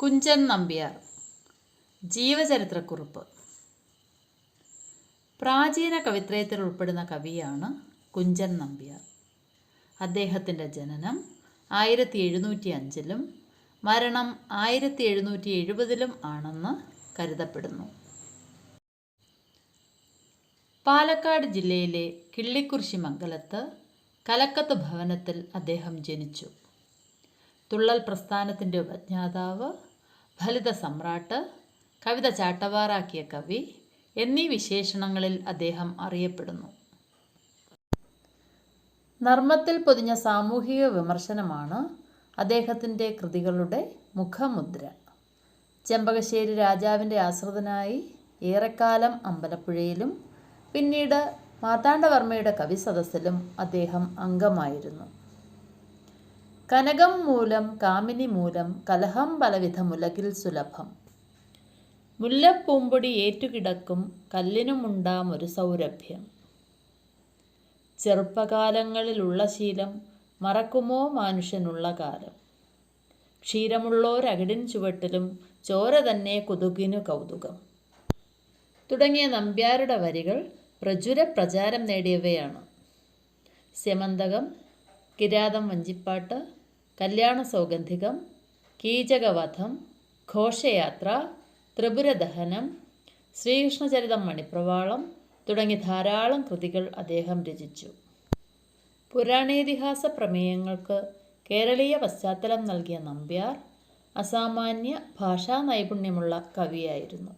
കുഞ്ചൻ നമ്പ്യാർ. ജീവചരിത്രക്കുറിപ്പ്. പ്രാചീന കവിത്രയത്തിൽ ഉൾപ്പെടുന്ന കവിയാണ് കുഞ്ചൻ നമ്പ്യാർ. അദ്ദേഹത്തിന്റെ ജനനം ആയിരത്തി എഴുന്നൂറ്റി അഞ്ചിലും മരണം ആയിരത്തി എഴുന്നൂറ്റി എഴുപതിലും ആണെന്ന് കരുതപ്പെടുന്നു. പാലക്കാട് ജില്ലയിലെ കിള്ളിക്കുറിശി മംഗലത്ത് കലക്കത്ത് ഭവനത്തിൽ അദ്ദേഹം ജനിച്ചു. തുള്ളൽ പ്രസ്ഥാനത്തിന്റെ ഉപജ്ഞാതാവ് ഫലിത സമ്രാട്ട് കവിത ചാട്ടവാറാക്കിയ കവി എന്നീ വിശേഷണങ്ങളിൽ അദ്ദേഹം അറിയപ്പെടുന്നു. നർമ്മത്തിൽ പൊതിഞ്ഞ സാമൂഹിക വിമർശനമാണ് അദ്ദേഹത്തിന്റെ കൃതികളുടെ മുഖമുദ്ര. ചെമ്പകശ്ശേരി രാജാവിന്റെ ആശ്രിതനായി ഏറെക്കാലം അമ്പലപ്പുഴയിലും പിന്നീട് മാർത്താണ്ഡവർമ്മയുടെ കവിസദസ്സിലും അദ്ദേഹം അംഗമായിരുന്നു. കനകം മൂലം കാമിനി മൂലം കലഹം പലവിധമുലകിൽ സുലഭം. മുല്ലപ്പൂമ്പൊടി ഏറ്റുകിടക്കും കല്ലിനുമുണ്ടാം ഒരു സൗരഭ്യം. ചെറുപ്പകാലങ്ങളിലുള്ള ശീലം മറക്കുമോ മനുഷ്യനുള്ള കാലം. ക്ഷീരമുള്ളോരകിടിൻ ചുവട്ടിലും ചോര തന്നെ കൊതുകിനു കൗതുകം. തുടങ്ങിയ നമ്പ്യാരുടെ വരികൾ പ്രചുര പ്രചാരം നേടിയവയാണ്. സ്യമന്തകം കിരാതം വഞ്ചിപ്പാട്ട് കല്യാണ സൗഗന്ധികം കീചകവധം ഘോഷയാത്ര ത്രിപുരദഹനം ശ്രീകൃഷ്ണചരിതം മണിപ്രവാളം തുടങ്ങി ധാരാളം കൃതികൾ അദ്ദേഹം രചിച്ചു. പുരാണേതിഹാസ പ്രമേയങ്ങൾക്ക് കേരളീയ പശ്ചാത്തലം നൽകിയ നമ്പ്യാർ അസാമാന്യ ഭാഷാ നൈപുണ്യമുള്ള കവിയായിരുന്നു.